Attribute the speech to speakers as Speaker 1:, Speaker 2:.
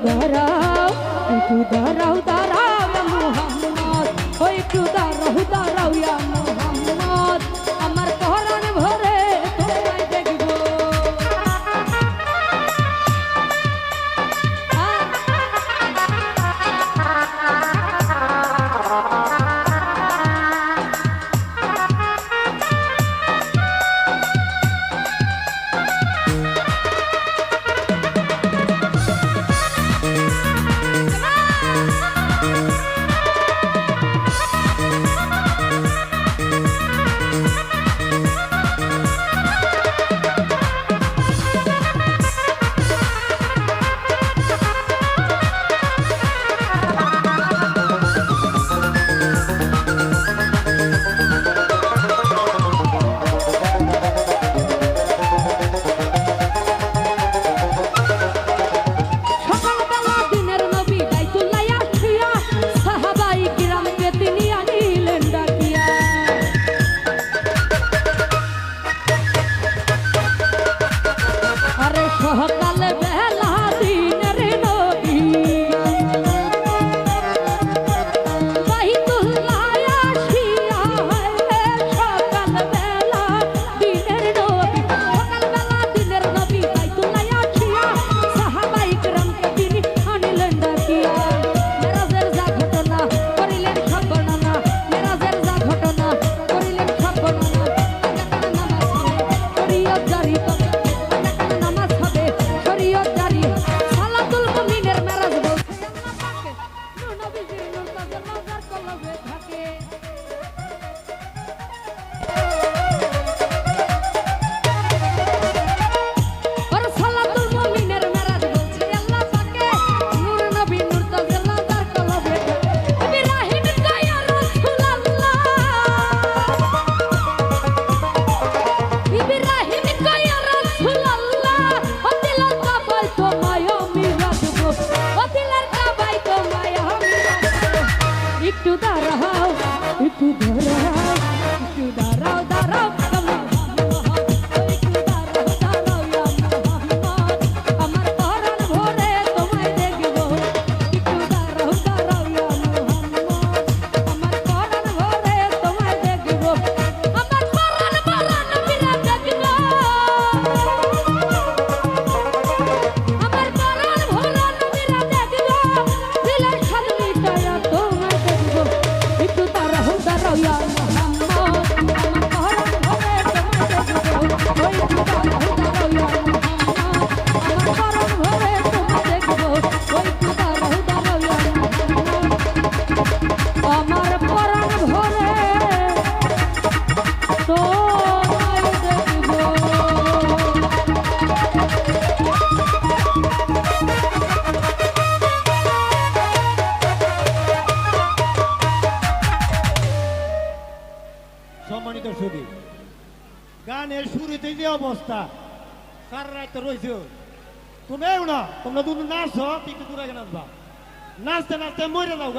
Speaker 1: দাঁড়াও একটু দাঁড়াও দাঁড়াও একটু দাঁড়া ছবি গানের শুরুতে যে অবস্থা, সারা রাত রয়েছে তুমি না, তোমরা দুটো নাচো, একটু দূরে নাচবা। নাচতে নাচতে মরে যাও